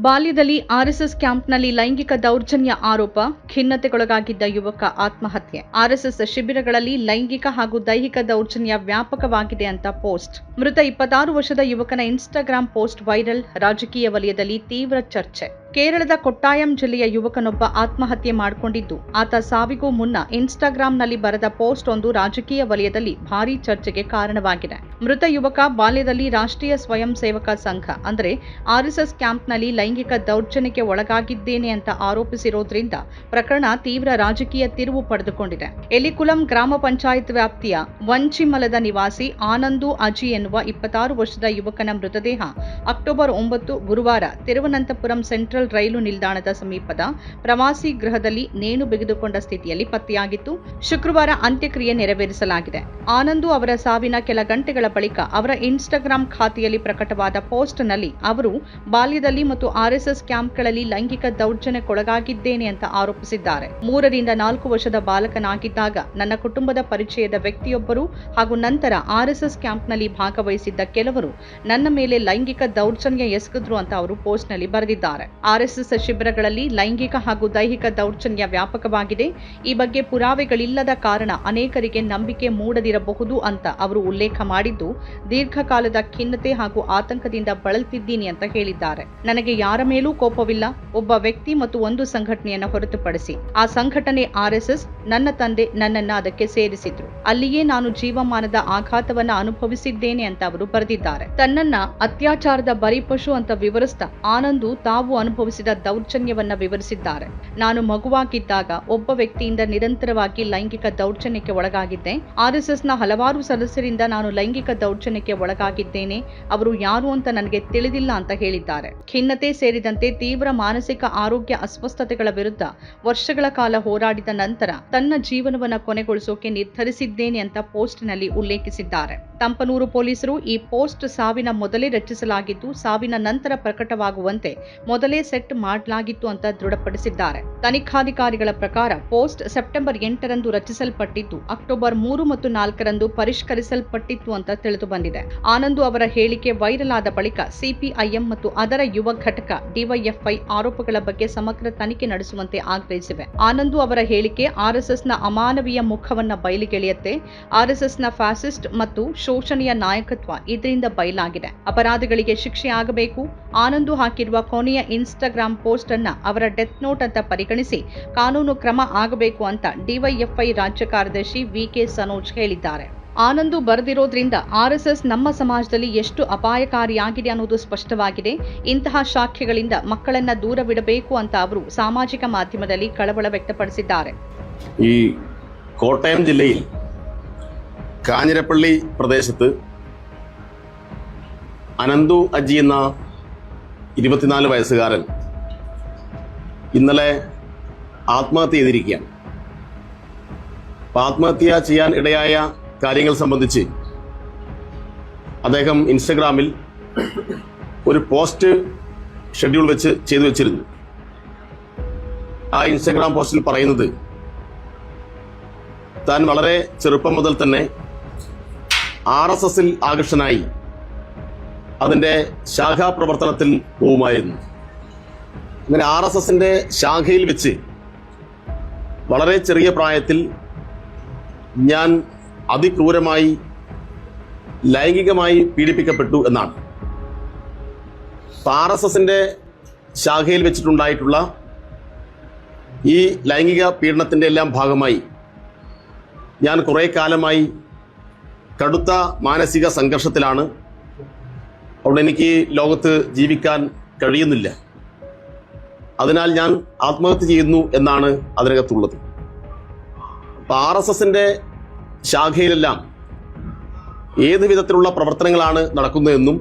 ಬಾಲ್ಯದಲ್ಲಿ ಆರ್ಎಸ್ಎಸ್ ಕ್ಯಾಂಪ್ನಲ್ಲಿ ಲೈಂಗಿಕ ದೌರ್ಜನ್ಯ ಆರೋಪ, ಖಿನ್ನತೆಗೊಳಗಾಗಿದ್ದ ಯುವಕ ಆತ್ಮಹತ್ಯೆ. ಆರ್ಎಸ್ಎಸ್ ಶಿಬಿರಗಳಲ್ಲಿ ಲೈಂಗಿಕ ಹಾಗೂ ದೈಹಿಕ ದೌರ್ಜನ್ಯ ವ್ಯಾಪಕವಾಗಿದೆ ಅಂತ ಪೋಸ್ಟ್. ಮೃತ ಇಪ್ಪತ್ತಾರು ವರ್ಷದ ಯುವಕನ ಇನ್ಸ್ಟಾಗ್ರಾಂ ಪೋಸ್ಟ್ ವೈರಲ್, ರಾಜಕೀಯ ವಲಯದಲ್ಲಿ ತೀವ್ರ ಚರ್ಚೆ. ಕೇರಳದ ಕೊಟ್ಟಾಯಂ ಜಿಲ್ಲೆಯ ಯುವಕನೊಬ್ಬ ಆತ್ಮಹತ್ಯೆ ಮಾಡಿಕೊಂಡಿದ್ದು, ಆತ ಸಾವಿಗೂ ಮುನ್ನ ಇನ್ಸ್ಟಾಗ್ರಾಂನಲ್ಲಿ ಬರೆದ ಪೋಸ್ಟ್ ಒಂದು ರಾಜಕೀಯ ವಲಯದಲ್ಲಿ ಭಾರೀ ಚರ್ಚೆಗೆ ಕಾರಣವಾಗಿದೆ. ಮೃತ ಯುವಕ ಬಾಲ್ಯದಲ್ಲಿ ರಾಷ್ಟ್ರೀಯ ಸ್ವಯಂ ಸೇವಕ ಸಂಘ, ಅಂದರೆ ಆರ್ಎಸ್ಎಸ್ ಕ್ಯಾಂಪ್ನಲ್ಲಿ ಲೈಂಗಿಕ ದೌರ್ಜನ್ಯಕ್ಕೆ ಒಳಗಾಗಿದ್ದೇನೆ ಅಂತ ಆರೋಪಿಸಿರೋದ್ರಿಂದ ಪ್ರಕರಣ ತೀವ್ರ ರಾಜಕೀಯ ತಿರುವು ಪಡೆದುಕೊಂಡಿದೆ. ಎಲಿಕುಲಂ ಗ್ರಾಮ ಪಂಚಾಯತ್ ವ್ಯಾಪ್ತಿಯ ವಂಚಿಮಲದ ನಿವಾಸಿ ಆನಂದು ಅಜಿ ಎನ್ನುವ ಇಪ್ಪತ್ತಾರು ವರ್ಷದ ಯುವಕನ ಮೃತದೇಹ ಅಕ್ಟೋಬರ್ ಒಂಬತ್ತು ಗುರುವಾರ ತಿರುವನಂತಪುರಂ ಸೆಂಟ್ರಲ್ ರೈಲು ನಿಲ್ದಾಣದ ಸಮೀಪದ ಪ್ರವಾಸಿ ಗೃಹದಲ್ಲಿ ನೇಣು ಬಿಗಿದುಕೊಂಡ ಸ್ಥಿತಿಯಲ್ಲಿ ಪತ್ತೆಯಾಗಿತ್ತು. ಶುಕ್ರವಾರ ಅಂತ್ಯಕ್ರಿಯೆ ನೆರವೇರಿಸಲಾಗಿದೆ. ಆನಂದು ಅವರ ಸಾವಿನ ಕೆಲ ಗಂಟೆಗಳ ಬಳಿಕ ಅವರ ಇನ್ಸ್ಟಾಗ್ರಾಂ ಖಾತೆಯಲ್ಲಿ ಪ್ರಕಟವಾದ ಪೋಸ್ಟ್ನಲ್ಲಿ ಅವರು, ಬಾಲ್ಯದಲ್ಲಿ ಮತ್ತು ಆರ್ಎಸ್ಎಸ್ ಕ್ಯಾಂಪ್ಗಳಲ್ಲಿ ಲೈಂಗಿಕ ದೌರ್ಜನ್ಯಕ್ಕೊಳಗಾಗಿದ್ದೇನೆ ಅಂತ ಆರೋಪಿಸಿದ್ದಾರೆ. ಮೂರರಿಂದ ನಾಲ್ಕು ವರ್ಷದ ಬಾಲಕನಾಗಿದ್ದಾಗ ನನ್ನ ಕುಟುಂಬದ ಪರಿಚಯದ ವ್ಯಕ್ತಿಯೊಬ್ಬರು ಹಾಗೂ ನಂತರ ಆರ್ಎಸ್ಎಸ್ ಕ್ಯಾಂಪ್ನಲ್ಲಿ ಭಾಗವಹಿಸಿದ್ದ ಕೆಲವರು ನನ್ನ ಮೇಲೆ ಲೈಂಗಿಕ ದೌರ್ಜನ್ಯ ಎಸಗಿದ್ರು ಅಂತ ಅವರು ಪೋಸ್ಟ್ನಲ್ಲಿ ಬರೆದಿದ್ದಾರೆ. ಆರ್ಎಸ್ಎಸ್ ಶಿಬಿರಗಳಲ್ಲಿ ಲೈಂಗಿಕ ಹಾಗೂ ದೈಹಿಕ ದೌರ್ಜನ್ಯ ವ್ಯಾಪಕವಾಗಿದೆ. ಈ ಬಗ್ಗೆ ಪುರಾವೆಗಳಿಲ್ಲದ ಕಾರಣ ಅನೇಕರಿಗೆ ನಂಬಿಕೆ ಮೂಡದಿರಬಹುದು ಅಂತ ಅವರು ಉಲ್ಲೇಖ ಮಾಡಿದ್ದು, ದೀರ್ಘಕಾಲದ ಖಿನ್ನತೆ ಹಾಗೂ ಆತಂಕದಿಂದ ಬಳಲ್ತಿದ್ದೀನಿ ಅಂತ ಹೇಳಿದ್ದಾರೆ. ನನಗೆ ಯಾರ ಮೇಲೂ ಕೋಪವಿಲ್ಲ. ಒಬ್ಬ ವ್ಯಕ್ತಿ ಮತ್ತು ಒಂದು ಸಂಘಟನೆಯನ್ನು ಹೊರತುಪಡಿಸಿ. ಆ ಸಂಘಟನೆ ಆರ್ಎಸ್ಎಸ್, ನನ್ನ ತಂದೆ ನನ್ನನ್ನ ಅದಕ್ಕೆ ಸೇರಿಸಿದ್ರು. ಅಲ್ಲಿಯೇ ನಾನು ಜೀವಮಾನದ ಆಘಾತವನ್ನ ಅನುಭವಿಸಿದ್ದೇನೆ ಅಂತ ಅವರು ಬರೆದಿದ್ದಾರೆ. ತನ್ನನ್ನ ಅತ್ಯಾಚಾರದ ಬರಿಪಶು ಅಂತ ವಿವರಿಸ್ತಾ ಆನಂದು ತಾವು ಅನುಭವಿಸಿದ ದೌರ್ಜನ್ಯವನ್ನ ವಿವರಿಸಿದ್ದಾರೆ. ನಾನು ಮಗುವಾಗಿದ್ದಾಗ ಒಬ್ಬ ವ್ಯಕ್ತಿಯಿಂದ ನಿರಂತರವಾಗಿ ಲೈಂಗಿಕ ದೌರ್ಜನ್ಯಕ್ಕೆ ಒಳಗಾಗಿದ್ದೆ. ಆರ್ಎಸ್ಎಸ್ನ ಹಲವಾರು ಸದಸ್ಯರಿಂದ ನಾನು ಲೈಂಗಿಕ ದೌರ್ಜನ್ಯಕ್ಕೆ ಒಳಗಾಗಿದ್ದೇನೆ. ಅವರು ಯಾರು ಅಂತ ನನಗೆ ತಿಳಿದಿಲ್ಲ ಅಂತ ಹೇಳಿದ್ದಾರೆ. ಖಿನ್ನತೆ ಸೇರಿದಂತೆ ತೀವ್ರ ಮಾನಸಿಕ ಆರೋಗ್ಯ ಅಸ್ವಸ್ಥತೆಗಳ ವಿರುದ್ಧ ವರ್ಷಗಳ ಕಾಲ ಹೋರಾಡಿದ ನಂತರ ತನ್ನ ಜೀವನವನ್ನು ಕೊನೆಗೊಳಿಸೋಕೆ ನಿರ್ಧರಿಸಿದ್ದೇನೆ ಅಂತ ಪೋಸ್ಟ್ನಲ್ಲಿ ಉಲ್ಲೇಖಿಸಿದ್ದಾರೆ. ತಂಪನೂರು ಪೊಲೀಸರು ಈ ಪೋಸ್ಟ್ ಸಾವಿನ ಮೊದಲೇ ರಚಿಸಲಾಗಿದ್ದು, ಸಾವಿನ ನಂತರ ಪ್ರಕಟವಾಗುವಂತೆ ಮೊದಲೇ ಸೆಟ್ ಮಾಡಲಾಗಿತ್ತು ಅಂತ ದೃಢಪಡಿಸಿದ್ದಾರೆ. ತನಿಖಾಧಿಕಾರಿಗಳ ಪ್ರಕಾರ ಪೋಸ್ಟ್ ಸೆಪ್ಟೆಂಬರ್ ಎಂಟರಂದು ರಚಿಸಲ್ಪಟ್ಟಿದ್ದು ಅಕ್ಟೋಬರ್ ಮೂರು ಮತ್ತು ನಾಲ್ಕರಂದು ಪರಿಷ್ಕರಿಸಲ್ಪಟ್ಟಿತ್ತು ಅಂತ ತಿಳಿದು ಬಂದಿದೆ ಆನಂದು ಅವರ ಹೇಳಿಕೆ ವೈರಲ್ ಆದ ಬಳಿಕ ಸಿಪಿಐಎಂ ಮತ್ತು ಅದರ ಯುವ ಘಟಕ ಡಿವೈಎಫ್ಐ ಆರೋಪಗಳ ಬಗ್ಗೆ ಸಮಗ್ರ ತನಿಖೆ ನಡೆಸುವಂತೆ ಆಗ್ರಹಿಸಿವೆ. ಆನಂದು ಅವರ ಹೇಳಿಕೆ ಆರ್ಎಸ್ಎಸ್ನ ಅಮಾನವೀಯ ಮುಖವನ್ನ ಬಯಲಿಗೆಳೆಯುತ್ತೆ, ಆರ್ಎಸ್ಎಸ್ನ ಫ್ಯಾಸಿಸ್ಟ್ ಮತ್ತು ಶೋಷಣೆಯ ನಾಯಕತ್ವ ಇದರಿಂದ ಬಯಲಾಗಿದೆ. ಅಪರಾಧಿಗಳಿಗೆ ಶಿಕ್ಷೆ ಆಗಬೇಕು. ಆನಂದು ಹಾಕಿರುವ ಕೊನೆಯ ಇನ್ಸ್ಟಾಗ್ರಾಂ ಪೋಸ್ಟ್ ಅನ್ನ ಅವರ ಡೆತ್ ನೋಟ್ ಅಂತ ಪರಿಗಣಿಸಿ ಕಾನೂನು ಕ್ರಮ ಆಗಬೇಕು ಅಂತ ಡಿವೈಎಫ್ಐ ರಾಜ್ಯ ಕಾರ್ಯದರ್ಶಿ ವಿ ಕೆ ಸನೋಜ್ ಹೇಳಿದ್ದಾರೆ. ಆನಂದು ಬರೆದಿರೋದ್ರಿಂದ ಆರ್ಎಸ್ಎಸ್ ನಮ್ಮ ಸಮಾಜದಲ್ಲಿ ಎಷ್ಟು ಅಪಾಯಕಾರಿಯಾಗಿದೆ ಅನ್ನೋದು ಸ್ಪಷ್ಟವಾಗಿದೆ. ಇಂತಹ ಶಾಖೆಗಳಿಂದ ಮಕ್ಕಳನ್ನ ದೂರವಿಡಬೇಕು ಅಂತ ಅವರು ಸಾಮಾಜಿಕ ಮಾಧ್ಯಮದಲ್ಲಿ ಕಳವಳ ವ್ಯಕ್ತಪಡಿಸಿದ್ದಾರೆ. ಈ ಕೋಟಯಂ ಜಿಲ್ಲೆಯಲ್ಲಿ കാഞ്ഞിരപ്പള്ളി പ്രദേശത്ത് അനന്തു അജി എന്ന ഇരുപത്തിനാല് വയസ്സുകാരൻ ഇന്നലെ ആത്മഹത്യ ചെയ്തിരിക്കുകയാണ്. അപ്പം ആത്മഹത്യ ചെയ്യാൻ ഇടയായ കാര്യങ്ങൾ സംബന്ധിച്ച് അദ്ദേഹം ഇൻസ്റ്റഗ്രാമിൽ ഒരു പോസ്റ്റ് ഷെഡ്യൂൾ വെച്ച് ചെയ്തു വെച്ചിരുന്നു. ആ ഇൻസ്റ്റഗ്രാം പോസ്റ്റിൽ പറയുന്നത് താൻ വളരെ ചെറുപ്പം മുതൽ തന്നെ ആർ എസ് എസിൽ ആകർഷനായി അതിന്റെ ശാഖാപ്രവർത്തനത്തിൽ പോവുമായിരുന്നു. അങ്ങനെ ആർ എസ് എസിന്റെ ശാഖയിൽ വെച്ച് വളരെ ചെറിയ പ്രായത്തിൽ ഞാൻ അതിക്രൂരമായി ലൈംഗികമായി പീഡിപ്പിക്കപ്പെട്ടു എന്നാണ്. ആർ എസ് എസിന്റെ ശാഖയിൽ വെച്ചിട്ടുണ്ടായിട്ടുള്ള ഈ ലൈംഗിക പീഡനത്തിന്റെ എല്ലാം ഭാഗമായി ഞാൻ കുറേ കാലമായി കടുത്ത മാനസിക സംഘർഷത്തിലാണ്. അവിടെ എനിക്ക് ലോകത്ത് ജീവിക്കാൻ കഴിയുന്നില്ല. അതിനാൽ ഞാൻ ആത്മഹത്യ ചെയ്യുന്നു എന്നാണ് അതിനകത്തുള്ളത്. അപ്പം ആർ എസ് എസിന്റെ ശാഖയിലെല്ലാം ഏത് വിധത്തിലുള്ള പ്രവർത്തനങ്ങളാണ് നടക്കുന്നതെന്നും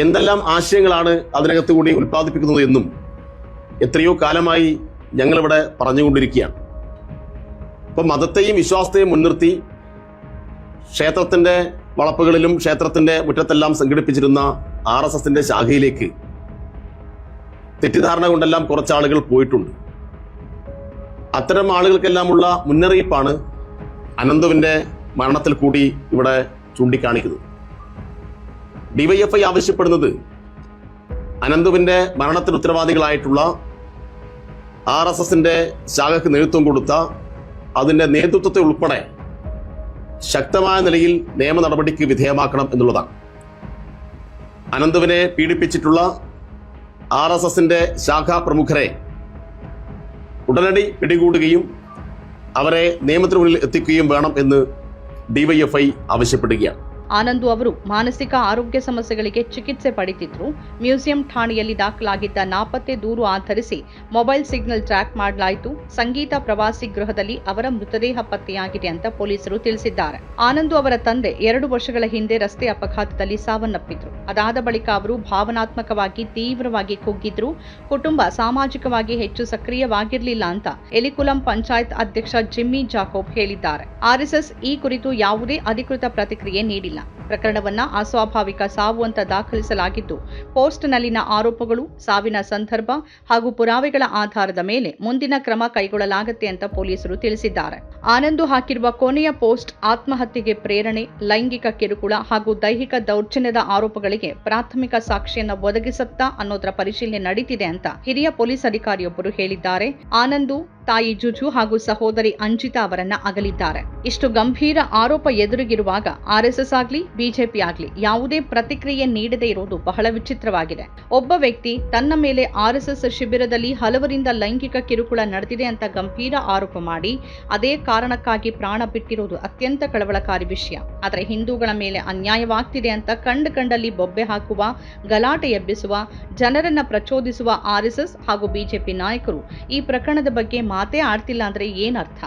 എന്തെല്ലാം ആശയങ്ങളാണ് അതിനകത്ത് കൂടി ഉൽപ്പാദിപ്പിക്കുന്നത് എന്നും എത്രയോ കാലമായി ഞങ്ങളിവിടെ പറഞ്ഞുകൊണ്ടിരിക്കുകയാണ്. അപ്പം മതത്തെയും വിശ്വാസത്തെയും മുൻനിർത്തി ക്ഷേത്രത്തിന്റെ വളപ്പുകളിലും ക്ഷേത്രത്തിന്റെ മുറ്റത്തെല്ലാം സംഘടിപ്പിച്ചിരുന്ന ആർ എസ് എസിന്റെ ശാഖയിലേക്ക് തെറ്റിദ്ധാരണ കൊണ്ടെല്ലാം കുറച്ചാളുകൾ പോയിട്ടുണ്ട്. അത്തരം ആളുകൾക്കെല്ലാമുള്ള മുന്നറിയിപ്പാണ് അനന്തുവിന്റെ മരണത്തിൽ കൂടി ഇവിടെ ചൂണ്ടിക്കാണിക്കുന്നത്. ഡിവൈഎഫ്ഐ ആവശ്യപ്പെടുന്നത് അനന്തുവിന്റെ മരണത്തിന് ഉത്തരവാദികളായിട്ടുള്ള ആർ എസ് എസിന്റെ ശാഖയ്ക്ക് നേതൃത്വം കൊടുത്ത അതിന്റെ നേതൃത്വത്തെ ഉൾപ്പെടെ ശക്തമായ നിലയിൽ നിയമ നടപടിക്ക് വിധേയമാക്കണം എന്നുള്ളതാണ്. അനന്തുവിനെ പീഡിപ്പിച്ചിട്ടുള്ള ആർ എസ് എസിന്റെ ശാഖാ പ്രമുഖരെ ഉടനടി പിടികൂടുകയും അവരെ നിയമത്തിന് മുന്നിൽ എത്തിക്കുകയും വേണം എന്ന് ഡിവൈഎഫ്ഐ ആവശ്യപ്പെടുകയാണ്. ಆನಂದು ಅವರು ಮಾನಸಿಕ ಆರೋಗ್ಯ ಸಮಸ್ಯೆಗಳಿಗೆ ಚಿಕಿತ್ಸೆ ಪಡೆಯುತ್ತಿದ್ದರು. ಮ್ಯೂಸಿಯಂ ಠಾಣೆಯಲ್ಲಿ ದಾಖಲಾಗಿದ್ದ ನಾಪತ್ತೆ ದೂರು ಆಧರಿಸಿ ಮೊಬೈಲ್ ಸಿಗ್ನಲ್ ಟ್ರ್ಯಾಕ್ ಮಾಡಲಾಯಿತು. ಸಂಗೀತ ಪ್ರವಾಸಿ ಗೃಹದಲ್ಲಿ ಅವರ ಮೃತದೇಹ ಪತ್ತೆಯಾಗಿದೆ ಅಂತ ಪೊಲೀಸರು ತಿಳಿಸಿದ್ದಾರೆ. ಆನಂದು ಅವರ ತಂದೆ ಎರಡು ವರ್ಷಗಳ ಹಿಂದೆ ರಸ್ತೆ ಅಪಘಾತದಲ್ಲಿ ಸಾವನ್ನಪ್ಪಿದ್ರು. ಅದಾದ ಬಳಿಕ ಅವರು ಭಾವನಾತ್ಮಕವಾಗಿ ತೀವ್ರವಾಗಿ ಕುಗ್ಗಿದ್ರು. ಕುಟುಂಬ ಸಾಮಾಜಿಕವಾಗಿ ಹೆಚ್ಚು ಸಕ್ರಿಯವಾಗಿರಲಿಲ್ಲ ಅಂತ ಎಲಿಕುಲಂ ಪಂಚಾಯತ್ ಅಧ್ಯಕ್ಷ ಜಿಮ್ಮಿ ಜಾಕೋಬ್ ಹೇಳಿದ್ದಾರೆ. ಆರ್ಎಸ್ಎಸ್ ಈ ಕುರಿತು ಯಾವುದೇ ಅಧಿಕೃತ ಪ್ರತಿಕ್ರಿಯೆ ನೀಡಿಲ್ಲ. ಪ್ರಕರಣವನ್ನ ಅಸ್ವಾಭಾವಿಕ ಸಾವು ಅಂತ ದಾಖಲಿಸಲಾಗಿದ್ದು, ಪೋಸ್ಟ್ನಲ್ಲಿನ ಆರೋಪಗಳು ಸಾವಿನ ಸಂದರ್ಭ ಹಾಗೂ ಪುರಾವೆಗಳ ಆಧಾರದ ಮೇಲೆ ಮುಂದಿನ ಕ್ರಮ ಕೈಗೊಳ್ಳಲಾಗುತ್ತೆ ಅಂತ ಪೊಲೀಸರು ತಿಳಿಸಿದ್ದಾರೆ. ಆನಂದು ಹಾಕಿರುವ ಕೊನೆಯ ಪೋಸ್ಟ್ ಆತ್ಮಹತ್ಯೆಗೆ ಪ್ರೇರಣೆ, ಲೈಂಗಿಕ ಕಿರುಕುಳ ಹಾಗೂ ದೈಹಿಕ ದೌರ್ಜನ್ಯದ ಆರೋಪಗಳಿಗೆ ಪ್ರಾಥಮಿಕ ಸಾಕ್ಷಿಯನ್ನು ಒದಗಿಸುತ್ತಾ ಅನ್ನೋದರ ಪರಿಶೀಲನೆ ನಡೀತಿದೆ ಅಂತ ಹಿರಿಯ ಪೊಲೀಸ್ ಅಧಿಕಾರಿಯೊಬ್ಬರು ಹೇಳಿದ್ದಾರೆ. ಆನಂದು ತಾಯಿ ಜುಜು ಹಾಗೂ ಸಹೋದರಿ ಅಂಜಿತಾ ಅವರನ್ನ ಅಗಲಿದ್ದಾರೆ. ಇಷ್ಟು ಗಂಭೀರ ಆರೋಪ ಎದುರಿಗಿರುವಾಗ ಆರ್ಎಸ್ಎಸ್ ಆಗ್ಲಿ ಬಿಜೆಪಿ ಆಗ್ಲಿ ಯಾವುದೇ ಪ್ರತಿಕ್ರಿಯೆ ನೀಡದೇ ಇರುವುದು ಬಹಳ ವಿಚಿತ್ರವಾಗಿದೆ. ಒಬ್ಬ ವ್ಯಕ್ತಿ ತನ್ನ ಮೇಲೆ ಆರ್ಎಸ್ಎಸ್ ಶಿಬಿರದಲ್ಲಿ ಹಲವರಿಂದ ಲೈಂಗಿಕ ಕಿರುಕುಳ ನಡೆದಿದೆ ಅಂತ ಗಂಭೀರ ಆರೋಪ ಮಾಡಿ ಅದೇ ಕಾರಣಕ್ಕಾಗಿ ಪ್ರಾಣ ಬಿಟ್ಟಿರುವುದು ಅತ್ಯಂತ ಕಳವಳಕಾರಿ ವಿಷಯ. ಆದರೆ ಹಿಂದೂಗಳ ಮೇಲೆ ಅನ್ಯಾಯವಾಗ್ತಿದೆ ಅಂತ ಕಂಡು ಕಂಡಲ್ಲಿ ಬೊಬ್ಬೆ ಹಾಕುವ, ಗಲಾಟೆ ಎಬ್ಬಿಸುವ, ಜನರನ್ನ ಪ್ರಚೋದಿಸುವ ಆರ್ಎಸ್ಎಸ್ ಹಾಗೂ ಬಿಜೆಪಿ ನಾಯಕರು ಈ ಪ್ರಕರಣದ ಬಗ್ಗೆ ಮಾತೇ ಆಡ್ತಿಲ್ಲ ಅಂದ್ರೆ ಏನರ್ಥ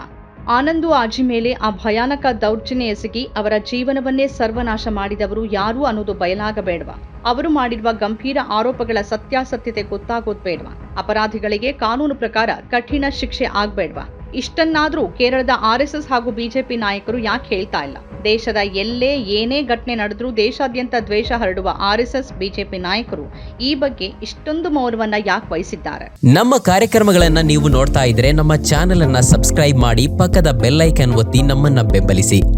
ಆನಂದು ಆಜಿ ಮೇಲೆ ಆ ಭಯಾನಕ ದೌರ್ಜನ್ಯ ಎಸಗಿ ಅವರ ಜೀವನವನ್ನೇ ಸರ್ವನಾಶ ಮಾಡಿದವರು ಯಾರು ಅನ್ನೋದು ಬಯಲಾಗಬೇಡವಾ? ಅವರು ಮಾಡಿರುವ ಗಂಭೀರ ಆರೋಪಗಳ ಸತ್ಯಾಸತ್ಯತೆ ಗೊತ್ತಾಗೋದ್ ಬೇಡ್ವಾ? ಅಪರಾಧಿಗಳಿಗೆ ಕಾನೂನು ಪ್ರಕಾರ ಕಠಿಣ ಶಿಕ್ಷೆ ಆಗ್ಬೇಡ್ವಾ? ಇಷ್ಟನ್ನಾದ್ರೂ ಕೇರಳದ ಆರ್ಎಸ್ಎಸ್ ಹಾಗೂ ಬಿಜೆಪಿ ನಾಯಕರು ಯಾಕೆ ಹೇಳ್ತಾ ಇಲ್ಲ? ದೇಶದ ಎಲ್ಲೇ ಏನೇ ಘಟನೆ ನಡೆದ್ರೂ ದೇಶಾದ್ಯಂತ ದ್ವೇಷ ಹರಡುವ ಆರ್ಎಸ್ಎಸ್, ಬಿಜೆಪಿ ನಾಯಕರು ಈ ಬಗ್ಗೆ ಇಷ್ಟೊಂದು ಮೌನವನ್ನ ಯಾಕೆ ವಹಿಸಿದ್ದಾರೆ? ನಮ್ಮ ಕಾರ್ಯಕ್ರಮಗಳನ್ನ ನೀವು ನೋಡ್ತಾ ಇದ್ರೆ ನಮ್ಮ ಚಾನೆಲ್ ಅನ್ನ ಸಬ್ಸ್ಕ್ರೈಬ್ ಮಾಡಿ ಪಕ್ಕದ ಬೆಲ್ಲೈಕನ್ ಒತ್ತಿ ನಮ್ಮನ್ನ ಬೆಂಬಲಿಸಿ.